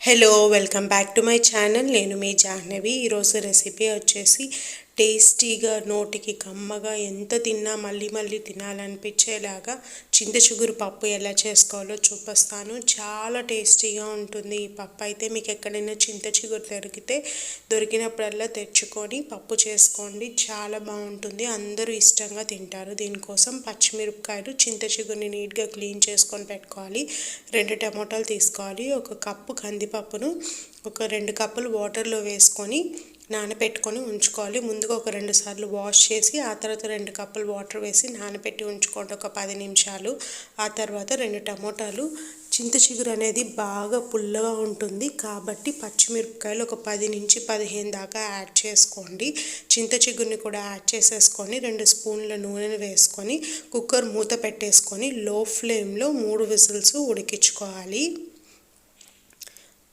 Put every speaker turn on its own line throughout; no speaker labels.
Hello welcome back to my channel నేను మీ జాహ్నవి. ఈరోజు రెసిపీ వచ్చేసి టేస్టీగా నోటికి కమ్మగా ఎంత తిన్నా మళ్ళీ మళ్ళీ తినాలనిపించేలాగా చింత చిగురు పప్పు ఎలా చేసుకోవాలో చూపిస్తాను. చాలా టేస్టీగా ఉంటుంది ఈ పప్పు. అయితే మీకు ఎక్కడైనా చింత చిగురు దొరికితే దొరికినప్పుడల్లా తెచ్చుకొని పప్పు చేసుకోండి. చాలా బాగుంటుంది. అందరూ ఇష్టంగా తింటారు. దీనికోసం పచ్చిమిరపకాయలు చింత చిగురిని నీట్గా క్లీన్ చేసుకొని పెట్టుకోవాలి. రెండు టమోటాలు తీసుకోవాలి. ఒక కప్పు కందిపప్పును ఒక రెండు కప్పులు వాటర్లో వేసుకొని నానబెట్టుకొని ఉంచుకోవాలి. ముందుగా ఒక రెండు సార్లు వాష్ చేసి ఆ తర్వాత రెండు కప్పులు వాటర్ వేసి నానబెట్టి ఉంచుకోండి. ఒక పది నిమిషాలు. ఆ తర్వాత రెండు టమోటాలు. చింత చిగురు అనేది బాగా పుల్లగా ఉంటుంది. కాబట్టి పచ్చిమిరపకాయలు ఒక పది నుంచి పదిహేను దాకా యాడ్ చేసుకోండి. చింత చిగురిని కూడా యాడ్ చేసేసుకొని రెండు స్పూన్ల నూనెను వేసుకొని కుక్కర్ మూత పెట్టేసుకొని లో ఫ్లేమ్లో మూడు విజిల్స్ ఉడికించుకోవాలి.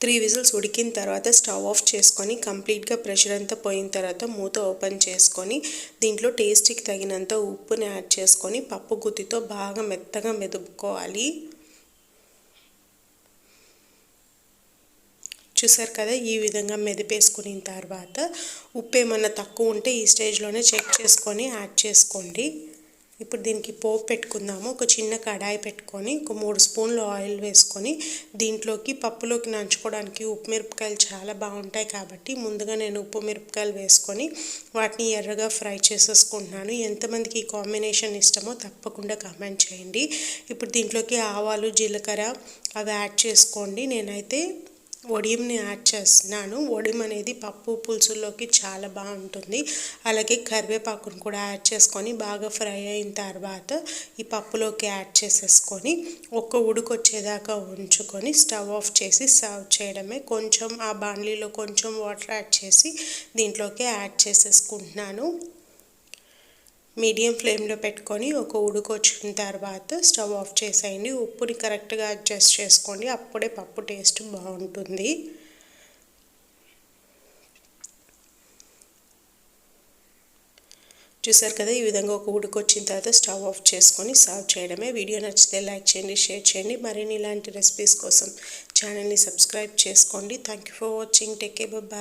త్రీ విజిల్స్ ఉడికిన తర్వాత స్టవ్ ఆఫ్ చేసుకొని కంప్లీట్గా ప్రెషర్ అంతా పోయిన తర్వాత మూత ఓపెన్ చేసుకొని దీంట్లో టేస్ట్కి తగినంత ఉప్పుని యాడ్ చేసుకొని పప్పు గుత్తితో బాగా మెత్తగా మెదుపుకోవాలి. చూసారు కదా ఈ విధంగా మెదిపేసుకున్న తర్వాత ఉప్పు ఏమన్నా తక్కువ ఉంటే ఈ స్టేజ్లోనే చెక్ చేసుకొని యాడ్ చేసుకోండి. ఇప్పుడు దీనికి పోపు పెట్టుకుందాము. ఒక చిన్న కడాయి పెట్టుకొని ఒక మూడు స్పూన్లు ఆయిల్ వేసుకొని దీంట్లోకి పప్పులోకి నంచుకోవడానికి ఉప్పు మిరపకాయలు చాలా బాగుంటాయి కాబట్టి ముందుగా నేను ఉప్పు మిరపకాయలు వేసుకొని వాటిని ఎర్రగా ఫ్రై చేసేసుకుంటున్నాను. ఎంతమందికి ఈ కాంబినేషన్ ఇష్టమో తప్పకుండా కామెంట్ చేయండి. ఇప్పుడు దీంట్లోకి ఆవాలు జీలకర్ర అవి యాడ్ చేసుకోండి. నేనైతే వడియంని యాడ్ చేస్తున్నాను. ఒడియం అనేది పప్పు పులుసుల్లోకి చాలా బాగుంటుంది. అలాగే కరివేపాకును కూడా యాడ్ చేసుకొని బాగా ఫ్రై అయిన తర్వాత ఈ పప్పులోకి యాడ్ చేసేసుకొని ఒక్క ఉడికొచ్చేదాకా ఉంచుకొని స్టవ్ ఆఫ్ చేసి సర్వ్ చేయడమే. కొంచెం ఆ బాండ్లీలో కొంచెం వాటర్ యాడ్ చేసి దీంట్లోకి యాడ్ చేసేసుకుంటున్నాను. మీడియం ఫ్లేమ్లో పెట్టుకొని ఒక ఉడుకొచ్చిన తర్వాత స్టవ్ ఆఫ్ చేసేయండి. ఉప్పుని కరెక్ట్గా అడ్జస్ట్ చేసుకోండి. అప్పుడే పప్పు టేస్ట్ బాగుంటుంది. చూసారు కదా ఈ విధంగా ఒక ఉడుకొచ్చిన తర్వాత స్టవ్ ఆఫ్ చేసుకొని సర్వ్ చేయడమే. వీడియో నచ్చితే లైక్ చేయండి షేర్ చేయండి. మరిన్ని ఇలాంటి రెసిపీస్ కోసం ఛానల్ని సబ్స్క్రైబ్ చేసుకోండి. Thank you for watching. Take a bye.